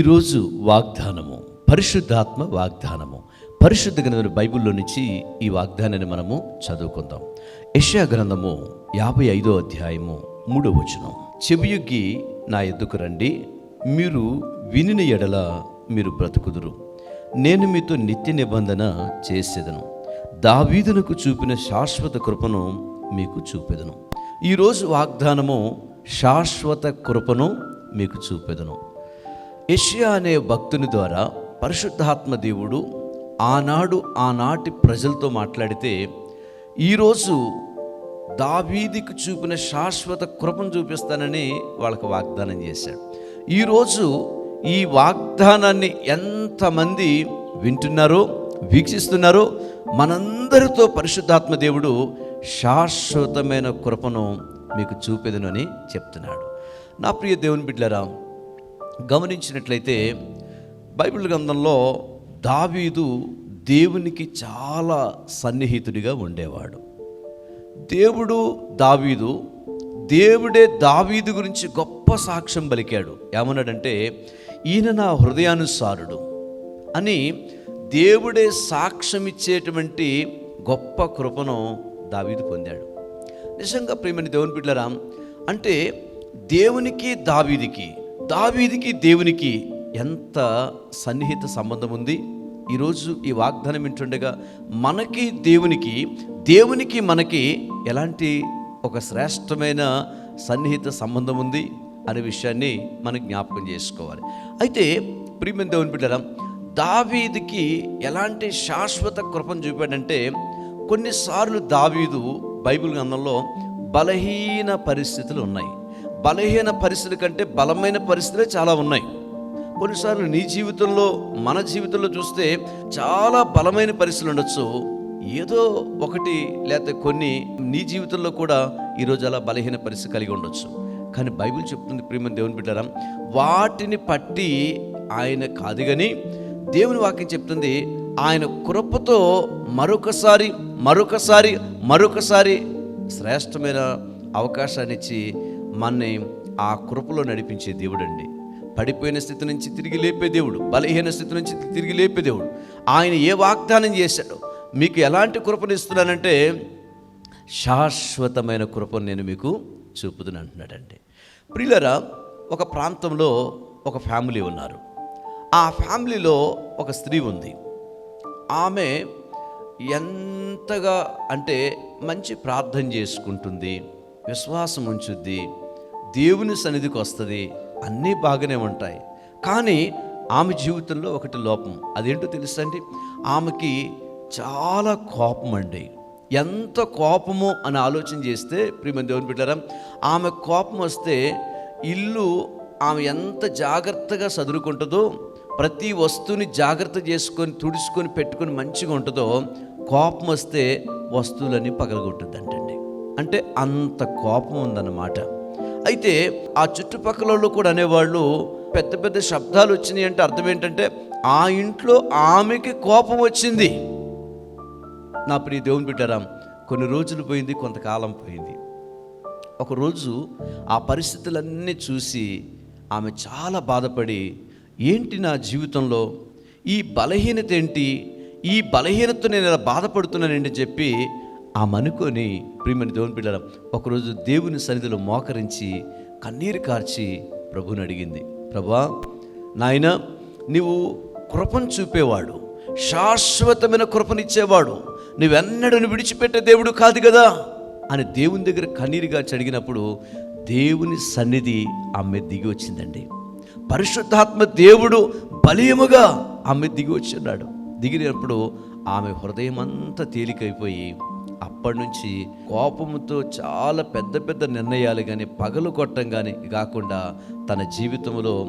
ఈరోజు వాగ్దానము పరిశుద్ధాత్మ వాగ్దానము. పరిశుద్ధ గ్రంథమైన బైబిల్లో నుంచి ఈ వాగ్దానాన్ని మనము చదువుకుందాం. యష్యా గ్రంథము యాభై ఐదో అధ్యాయము మూడో వచనం. చెవియొగ్గి నా ఎద్దుకు రండి మీరు వినిన ఎడల మీరు బ్రతుకుదురు. నేను మీతో నిత్య నిబంధన చేసేదను. దావీదునకు చూపిన శాశ్వత కృపను మీకు చూపెదను. ఈరోజు వాగ్దానము శాశ్వత కృపను మీకు చూపెదను. యెషయా అనే భక్తుని ద్వారా పరిశుద్ధాత్మ దేవుడు ఆనాడు ఆనాటి ప్రజలతో మాట్లాడితే ఈరోజు దావీదికి చూపిన శాశ్వత కృపను చూపిస్తానని వాళ్ళకు వాగ్దానం చేశాడు. ఈరోజు ఈ వాగ్దానాన్ని ఎంతమంది వింటున్నారో వీక్షిస్తున్నారో మనందరితో పరిశుద్ధాత్మ దేవుడు శాశ్వతమైన కృపను మీకు చూపెదనని చెప్తున్నాడు. నా ప్రియ దేవుని బిడ్లరా గమనించినట్లయితే బైబిల్ గ్రంథంలో దావీదు దేవునికి చాలా సన్నిహితుడిగా ఉండేవాడు. దేవుడు దావీదు దేవుడే దావీదు గురించి గొప్ప సాక్ష్యం పలికాడు. ఏమన్నాడంటే ఈయన నా హృదయానుసారుడు అని దేవుడే సాక్ష్యం ఇచ్చేటువంటి గొప్ప కృపను దావీదు పొందాడు. నిజంగా ప్రేమని దేవుని బిడ్డరాం అంటే దేవునికి దావీదికి దావీదికి దేవునికి ఎంత సన్నిహిత సంబంధం ఉంది? ఈరోజు ఈ వాగ్దానం వింటుండగా మనకి దేవునికి దేవునికి మనకి ఎలాంటి ఒక శ్రేష్టమైన సన్నిహిత సంబంధం ఉంది అనే విషయాన్ని మనం జ్ఞాపకం చేసుకోవాలి. అయితే ప్రియమైన దేవుని బిడ్డరా దావీదికి ఎలాంటి శాశ్వత కృపను చూపాడంటే కొన్నిసార్లు దావీదు బైబిల్ గ్రంథంలో బలహీన పరిస్థితులు ఉన్నాయి. బలహీన పరిస్థితుల కంటే బలమైన పరిస్థితులే చాలా ఉన్నాయి. కొన్నిసార్లు నీ జీవితంలో మన జీవితంలో చూస్తే చాలా బలమైన పరిస్థితులు ఉండొచ్చు. ఏదో ఒకటి లేకపోతే కొన్ని నీ జీవితంలో కూడా ఈరోజు అలా బలహీన పరిస్థితి కలిగి ఉండొచ్చు. కానీ బైబిల్ చెప్తుంది ప్రేమ దేవుని బిడ్డారా వాటిని పట్టి ఆయన కాదు కానీ దేవుని వాక్యం చెప్తుంది ఆయన కృపతో మరొకసారి మరొకసారి మరొకసారి శ్రేష్టమైన అవకాశాన్ని ఇచ్చి మనని ఆ కృపలో నడిపించే దేవుడండి. పడిపోయిన స్థితి నుంచి తిరిగి లేపే దేవుడు బలహీన స్థితి నుంచి తిరిగి లేపే దేవుడు. ఆయన ఏ వాగ్దానం చేశాడో మీకు ఎలాంటి కృపను ఇస్తున్నానంటే శాశ్వతమైన కృపను నేను మీకు చూపుతుని అంటున్నాడండి. ప్రియులరా ఒక ప్రాంతంలో ఒక ఫ్యామిలీ ఉన్నారు. ఆ ఫ్యామిలీలో ఒక స్త్రీ ఉంది. ఆమె ఎంతగా అంటే మంచి ప్రార్థన చేసుకుంటుంది విశ్వాసం ఉంచుద్ది దేవుని సన్నిధికి వస్తుంది అన్నీ బాగానే ఉంటాయి. కానీ ఆమె జీవితంలో ఒకటి లోపం. అదేంటో తెలుసండి ఆమెకి చాలా కోపం అండి. ఎంత కోపము అని ఆలోచన చేస్తే ప్రియమైన దేవుని బిడ్డారా ఆమె కోపం వస్తే ఇల్లు ఆమె ఎంత జాగ్రత్తగా చదువుకుంటుందో ప్రతి వస్తువుని జాగ్రత్త చేసుకొని తుడుచుకొని పెట్టుకొని మంచిగా ఉంటుందో కోపం వస్తే వస్తువులన్నీ పగలగొట్టుద్దంటండి. అంటే అంత కోపం ఉందన్నమాట. అయితే ఆ చుట్టుపక్కల కూడా అనేవాళ్ళు పెద్ద పెద్ద శబ్దాలు వచ్చినాయి అంటే అర్థం ఏంటంటే ఆ ఇంట్లో ఆమెకి కోపం వచ్చింది. నా ప్రియ దేవుని బిడ్డారాం కొన్ని రోజులు పోయింది కొంతకాలం పోయింది. ఒకరోజు ఆ పరిస్థితులన్నీ చూసి ఆమె చాలా బాధపడి ఏంటి నా జీవితంలో? ఈ బలహీనత ఏంటి? ఈ బలహీనతతో నేను ఇలా బాధపడుతున్నానండి చెప్పి ఆమె అనుకొని ప్రియమని దేవుని పిల్లల ఒకరోజు దేవుని సన్నిధిలో మోకరించి కన్నీరు కార్చి ప్రభుని అడిగింది. ప్రభా నాయన నీవు కృపను చూపేవాడు శాశ్వతమైన కృపనిచ్చేవాడు నువ్వెన్నడను విడిచిపెట్టే దేవుడు కాదు కదా? అని దేవుని దగ్గర కన్నీరుగా చడిగినప్పుడు దేవుని సన్నిధి ఆమె దిగి వచ్చిందండి. పరిశుద్ధాత్మ దేవుడు బలీయముగా ఆమె దిగి వచ్చిన్నాడు దిగినప్పుడు ఆమె హృదయం అంతా తేలికైపోయి అప్పటి నుంచి కోపంతో చాలా పెద్ద పెద్ద నిర్ణయాలు కానీ పగలు కొట్టం కానీ కాకుండా తన జీవితంలో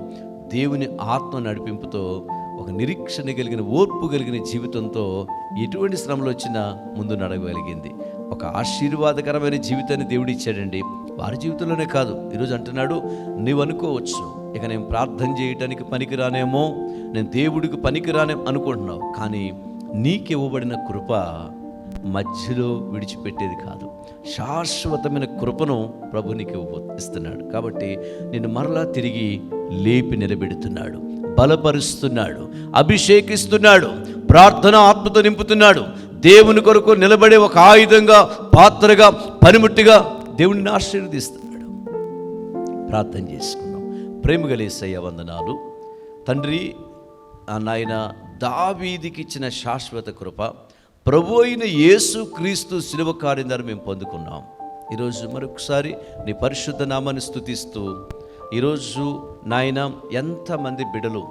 దేవుని ఆత్మ నడిపింపుతో ఒక నిరీక్షణ కలిగిన ఓర్పు కలిగిన జీవితంతో ఎటువంటి శ్రమలు వచ్చినా ముందు నడవగలిగింది. ఒక ఆశీర్వాదకరమైన జీవితాన్ని దేవుడు ఇచ్చాడండి. వారి జీవితంలోనే కాదు. ఈరోజు అంటున్నాడు నువ్వు అనుకోవచ్చు. ఇక నేను ప్రార్థన చేయటానికి పనికిరానేమో నేను దేవుడికి పనికిరానే అనుకుంటున్నావు. కానీ నీకు ఇవ్వబడిన కృప మధ్యలో విడిచిపెట్టేది కాదు. శాశ్వతమైన కృపను ప్రభు నీకు ఇస్తున్నాడు. కాబట్టి నిన్ను మరలా తిరిగి లేపి నిలబెడుతున్నాడు. బలపరుస్తున్నాడు. అభిషేకిస్తున్నాడు. ప్రార్థన ఆత్మతో నింపుతున్నాడు. దేవుని కొరకు నిలబడే ఒక ఆయుధంగా పాత్రగా పనిముట్టిగా దేవుడిని ఆశీర్వదిస్తున్నాడు. ప్రార్థన చేసుకున్నాం ప్రేమ గలేసయ్య వందనాలు. తండ్రి ఆ నాయన దావీదికి ఇచ్చిన శాశ్వత కృప ప్రభు అయిన యేసు క్రీస్తు శిలువ కార్యం మేము పొందుకున్నాం. ఈరోజు మరొకసారి నీ పరిశుద్ధ నామాన్ని స్థుతిస్తూ ఈరోజు నాయన ఎంతమంది బిడలు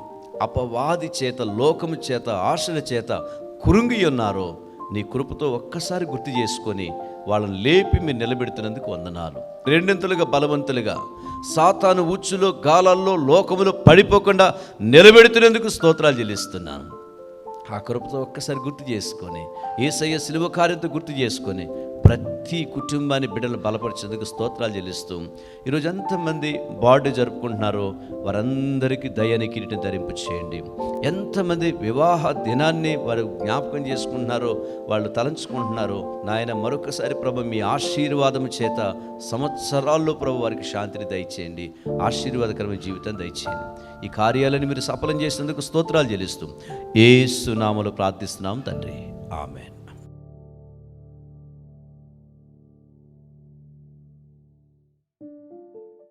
అపవాది చేత లోకము చేత ఆశల చేత కురుంగి ఉన్నారో నీ కృపతో ఒక్కసారి గుర్తు చేసుకొని వాళ్ళని లేపి మీరు నిలబెడుతున్నందుకు వందనాలు. రెండింతలుగా బలవంతులుగా సాతాను ఉచ్చులో గాలాల్లో లోకములో పడిపోకుండా నిలబెడుతున్నందుకు స్తోత్రాలు చెల్లిస్తున్నాను. ఆ కృపతో ఒక్కసారి గుర్తు చేసుకొని ఏసయ్య శిలువ కార్యంతో గుర్తు చేసుకొని ప్రతి కుటుంబాన్ని బిడ్డలు బలపరిచేందుకు స్తోత్రాలు చెల్లిస్తూ ఈరోజు ఎంతమంది బాడీ జరుపుకుంటున్నారో వారందరికీ దయని కిరీటం ధరింపు చేయండి. ఎంతమంది వివాహ దినాన్ని వారు జ్ఞాపకం చేసుకుంటున్నారో వాళ్ళు తలంచుకుంటున్నారో నాయన మరొకసారి ప్రభు మీ ఆశీర్వాదం చేత సంవత్సరాల్లో ప్రభు వారికి శాంతిని దయచేయండి. ఆశీర్వాదకరమైన జీవితం దయచేయండి. ఈ కార్యాలను మీరు సఫలం చేసినందుకు స్తోత్రాలు చెల్లిస్తూ ఏ సునామలు ప్రార్థిస్తున్నాం తండ్రి. ఆమెన్.